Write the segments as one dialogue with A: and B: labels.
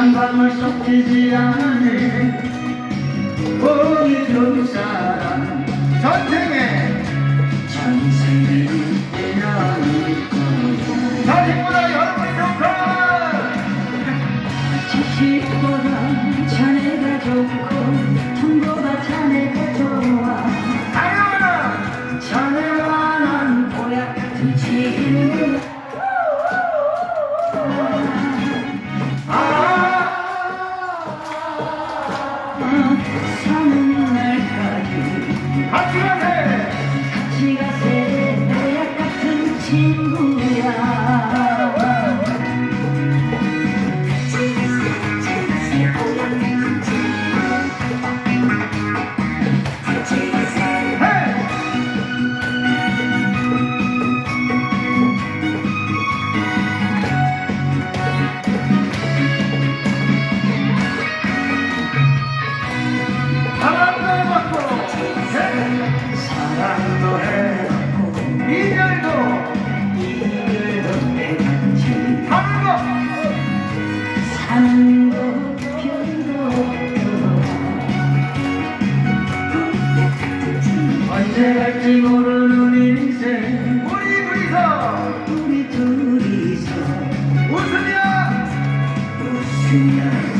A: 사람을 썩히지 않는 우리 두 사람
B: 전생에
A: 전생에 인연일 거야.
B: 자식보다 여러분이 좋다
C: 자식보다 자네가 좋고 같 ง่าย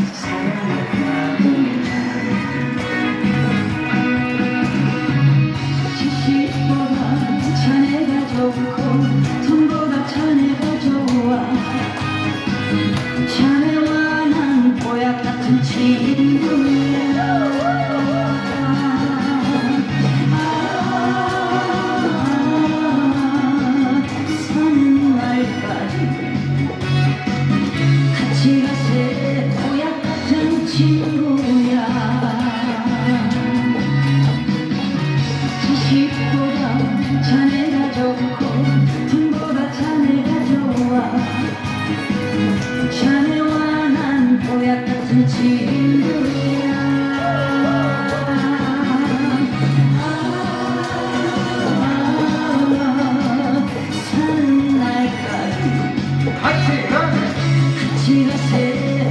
C: 지식보다 자네가 좋고 돈보다 자네가 좋아 자네와 난 보약 같은 친구야. 아, 사는 날까지 같이 가세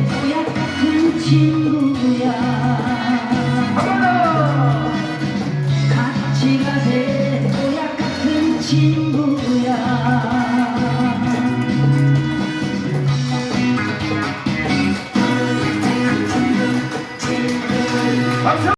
C: 보약 같은 친구 야